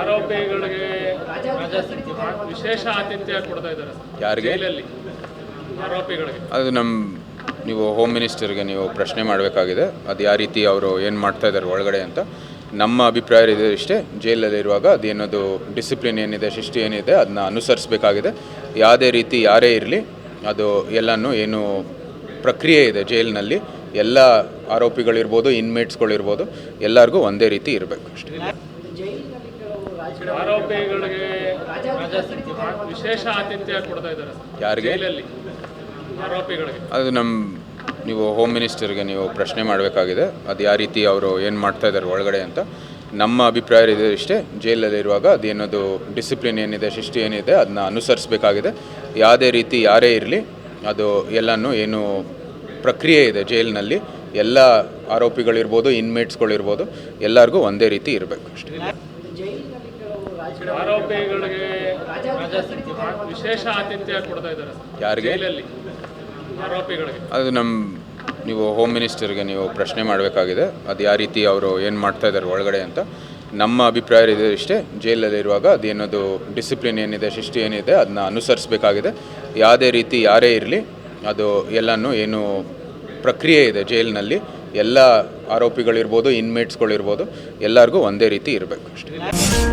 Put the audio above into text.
ಆರೋಪಿಗಳಿಗೆ ವಿಶೇಷ ಆತಿಥ್ಯ ಕೊಡ್ತಾ ಇದ್ದಾರೆ. ಯಾರಿಗೆ? ಜೈಲಲ್ಲಿ ಆರೋಪಿಗಳಿಗೆ. ಅದು ನಮ್ಮ ನೀವು ಹೋಮ್ ಮಿನಿಸ್ಟರ್ಗೆ ನೀವು ಪ್ರಶ್ನೆ ಮಾಡಬೇಕಾಗಿದೆ. ಅದು ಯಾವ ರೀತಿ ಅವರು ಏನು ಮಾಡ್ತಾ ಇದ್ದಾರೆ ಒಳಗಡೆ ಅಂತ. ನಮ್ಮ ಅಭಿಪ್ರಾಯ ಇದೆ ಇಷ್ಟೇ. ಜೈಲಲ್ಲಿರುವಾಗ ಅದೇನದು ಡಿಸಿಪ್ಲಿನ್ ಏನಿದೆ ಶಿಸ್ತು ಏನಿದೆ ಅದನ್ನ ಅನುಸರಿಸಬೇಕಾಗಿದೆ. ಯಾವುದೇ ರೀತಿ ಯಾರೇ ಇರಲಿ ಅದು ಎಲ್ಲನೂ ಏನು ಪ್ರಕ್ರಿಯೆ ಇದೆ ಜೈಲಿನಲ್ಲಿ. ಎಲ್ಲ ಆರೋಪಿಗಳಿರ್ಬೋದು ಇನ್ಮೇಟ್ಸ್ಗಳಿರ್ಬೋದು ಎಲ್ಲರಿಗೂ ಒಂದೇ ರೀತಿ ಇರಬೇಕು ಅಷ್ಟೇ. ಯಾರಿಗೆ? ಜೈಲಲ್ಲಿ ಅದು ನಮ್ಮ ನೀವು ಹೋಮ್ ಮಿನಿಸ್ಟರ್ಗೆ ನೀವು ಪ್ರಶ್ನೆ ಮಾಡಬೇಕಾಗಿದೆ. ಅದು ಯಾವ ರೀತಿ ಅವರು ಏನು ಮಾಡ್ತಾ ಇದ್ದಾರೆ ಒಳಗಡೆ ಅಂತ. ನಮ್ಮ ಅಭಿಪ್ರಾಯ ಇದೆ ಇಷ್ಟೇ. ಜೈಲಲ್ಲಿರುವಾಗ ಅದೇನದು ಡಿಸಿಪ್ಲಿನ್ ಏನಿದೆ ಶಿಸ್ತು ಏನಿದೆ ಅದನ್ನ ಅನುಸರಿಸಬೇಕಾಗಿದೆ. ಯಾವುದೇ ರೀತಿ ಯಾರೇ ಇರಲಿ ಅದು ಎಲ್ಲನೂ ಏನು ಪ್ರಕ್ರಿಯೆ ಇದೆ ಜೈಲಿನಲ್ಲಿ. ಎಲ್ಲ ಆರೋಪಿಗಳಿರ್ಬೋದು ಇನ್ಮೇಟ್ಸ್ಗಳಿರ್ಬೋದು ಎಲ್ಲರಿಗೂ ಒಂದೇ ರೀತಿ ಇರಬೇಕು ಅಷ್ಟೇ. ಯಾರಿಗೆ? ಅದು ನಮ್ಮ ನೀವು ಹೋಮ್ ಮಿನಿಸ್ಟರ್ಗೆ ನೀವು ಪ್ರಶ್ನೆ ಮಾಡಬೇಕಾಗಿದೆ. ಅದು ಯಾವ ರೀತಿ ಅವರು ಏನು ಮಾಡ್ತಾ ಇದ್ದಾರೆ ಒಳಗಡೆ ಅಂತ. ನಮ್ಮ ಅಭಿಪ್ರಾಯ ಇದೆ ಇಷ್ಟೇ. ಜೈಲಲ್ಲಿರುವಾಗ ಅದೇನದು ಡಿಸಿಪ್ಲಿನ್ ಏನಿದೆ ಶಿಸ್ತು ಏನಿದೆ ಅದನ್ನ ಅನುಸರಿಸಬೇಕಾಗಿದೆ. ಯಾವುದೇ ರೀತಿ ಯಾರೇ ಇರಲಿ ಅದು ಎಲ್ಲನೂ ಏನು ಪ್ರಕ್ರಿಯೆ ಇದೆ ಜೈಲಿನಲ್ಲಿ. ಎಲ್ಲ ಆರೋಪಿಗಳಿರ್ಬೋದು ಇನ್ಮೇಟ್ಸ್ಗಳಿರ್ಬೋದು ಎಲ್ಲರಿಗೂ ಒಂದೇ ರೀತಿ ಇರಬೇಕು ಅಷ್ಟೇ.